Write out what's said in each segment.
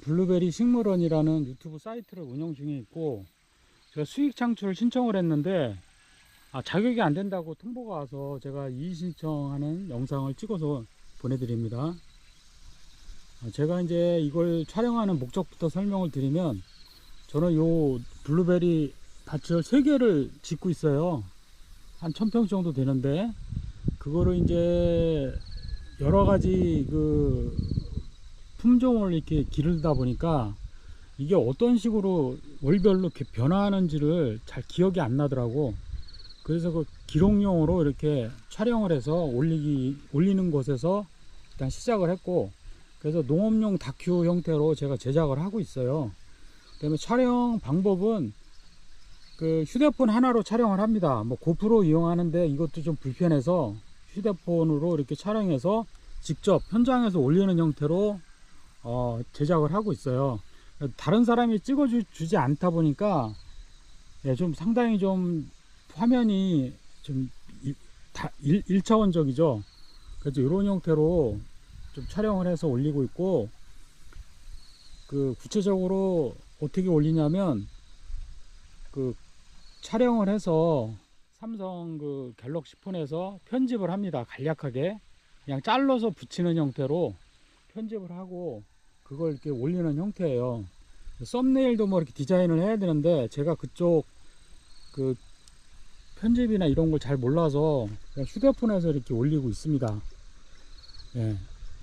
블루베리 식물원이라는 유튜브 사이트를 운영 중에 있고 제가 수익 창출 신청을 했는데 아, 자격이 안 된다고 통보가 와서 제가 이의 신청하는 영상을 찍어서 보내드립니다. 아, 제가 이제 이걸 촬영하는 목적부터 설명을 드리면 저는 요 블루베리 밭을 세 개를 짓고 있어요. 한 1000평 정도 되는데 그거를 이제 여러 가지 그 품종을 이렇게 기르다 보니까 이게 어떤 식으로 월별로 이렇게 변화하는지를 잘 기억이 안 나더라고. 그래서 그 기록용으로 이렇게 촬영을 해서 올리기, 올리는 곳에서 일단 시작을 했고, 그래서 농업용 다큐 형태로 제가 제작을 하고 있어요. 그 다음에 촬영 방법은 그 휴대폰 하나로 촬영을 합니다. 뭐 고프로 이용하는데 이것도 좀 불편해서 휴대폰으로 이렇게 촬영해서 직접 현장에서 올리는 형태로 어, 제작을 하고 있어요. 다른 사람이 찍어주지 않다 보니까 예, 좀 상당히 좀 화면이 좀 일, 다, 일, 1차원적이죠. 그래서 이런 형태로 좀 촬영을 해서 올리고 있고 그 구체적으로 어떻게 올리냐면 그 촬영을 해서 삼성 그 갤럭시 폰에서 편집을 합니다. 간략하게 그냥 잘라서 붙이는 형태로 편집을 하고 그걸 이렇게 올리는 형태예요. 썸네일도 뭐 이렇게 디자인을 해야 되는데 제가 그쪽 그 편집이나 이런 걸 잘 몰라서 그냥 휴대폰에서 이렇게 올리고 있습니다. 예,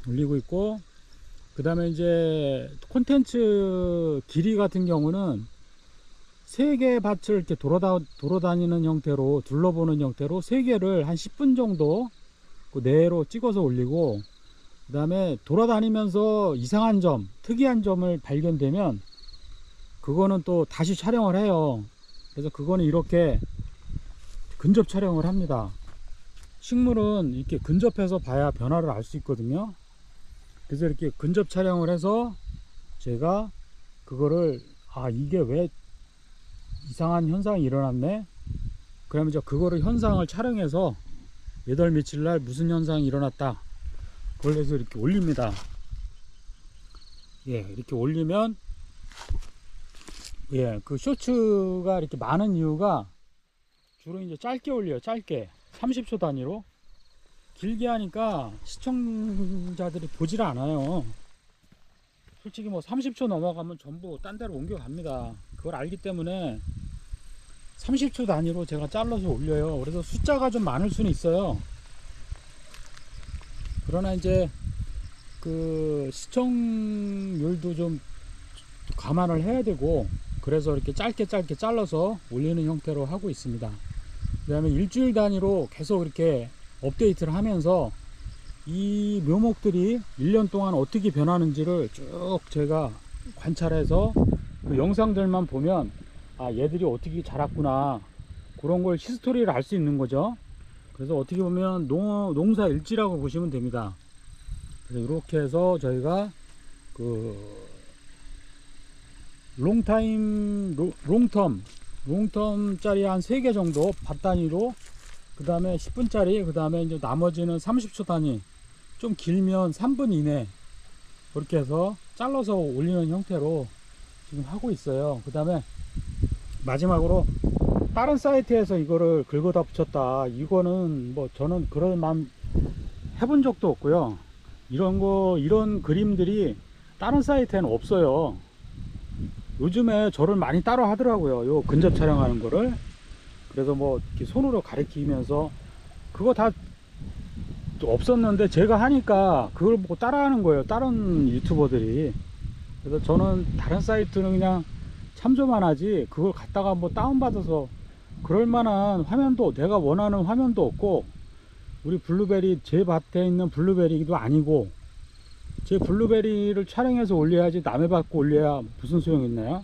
올리고 있고 그 다음에 이제 콘텐츠 길이 같은 경우는 세개 밭을 이렇게 돌아다, 돌아다니는 형태로 둘러보는 형태로 세 개를 한 10분 정도 그 내로 찍어서 올리고 그 다음에 돌아다니면서 이상한 점, 특이한 점을 발견되면 그거는 또 다시 촬영을 해요. 그래서 그거는 이렇게 근접 촬영을 합니다. 식물은 이렇게 근접해서 봐야 변화를 알 수 있거든요. 그래서 이렇게 근접 촬영을 해서 제가 그거를 아 이게 왜 이상한 현상이 일어났네. 그러면 이제 그거를 현상을 촬영해서 몇월 며칠 날 무슨 현상이 일어났다. 해서 이렇게 올립니다. 예, 이렇게 올리면 예, 그 쇼츠가 이렇게 많은 이유가 주로 이제 짧게 올려요. 짧게 30초 단위로 길게 하니까 시청자들이 보질 않아요. 솔직히 뭐 30초 넘어가면 전부 딴 데로 옮겨갑니다. 그걸 알기 때문에 30초 단위로 제가 잘라서 올려요. 그래서 숫자가 좀 많을 수는 있어요. 그러나 이제 그 시청률도 좀 감안을 해야 되고 그래서 이렇게 짧게 짧게 잘라서 올리는 형태로 하고 있습니다. 그 다음에 일주일 단위로 계속 이렇게 업데이트를 하면서 이 묘목들이 1년 동안 어떻게 변하는지를 쭉 제가 관찰해서 그 영상들만 보면 아 얘들이 어떻게 자랐구나 그런 걸 히스토리를 알 수 있는 거죠 그래서 어떻게 보면 농, 농사 일지라고 보시면 됩니다. 그래서 이렇게 해서 저희가 그 롱타임 로- 롱텀 롱텀 짜리 한 3개 정도 밭 단위로 그 다음에 10분 짜리 그 다음에 이제 나머지는 30초 단위 좀 길면 3분 이내 그렇게 해서 잘라서 올리는 형태로 지금 하고 있어요. 그 다음에 마지막으로 다른 사이트에서 이거를 긁어다 붙였다. 이거는 뭐 저는 그런 마음 해본 적도 없고요. 이런 거 이런 그림들이 다른 사이트에는 없어요. 요즘에 저를 많이 따라 하더라고요. 요 근접 촬영하는 거를. 그래서 뭐 이렇게 손으로 가리키면서 그거 다 없었는데 제가 하니까 그걸 보고 따라하는 거예요. 다른 유튜버들이. 그래서 저는 다른 사이트는 그냥 참조만 하지 그걸 갖다가 뭐 다운받아서 그럴 만한 화면도 내가 원하는 화면도 없고 우리 블루베리 제 밭에 있는 블루베리도 아니고 제 블루베리를 촬영해서 올려야지 남의 밭고 올려야 무슨 소용이 있나요?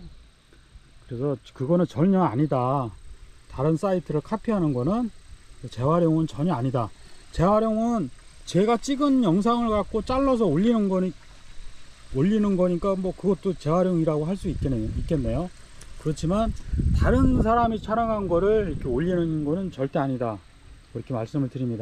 그래서 그거는 전혀 아니다. 다른 사이트를 카피하는 거는 재활용은 전혀 아니다. 재활용은 제가 찍은 영상을 갖고 잘라서 올리는 거니 올리는 거니까 뭐 그것도 재활용이라고 할 수 있겠네요, 있겠네요. 그렇지만 다른 사람이 촬영한 거를 이렇게 올리는 거는 절대 아니다. 그렇게 말씀을 드립니다.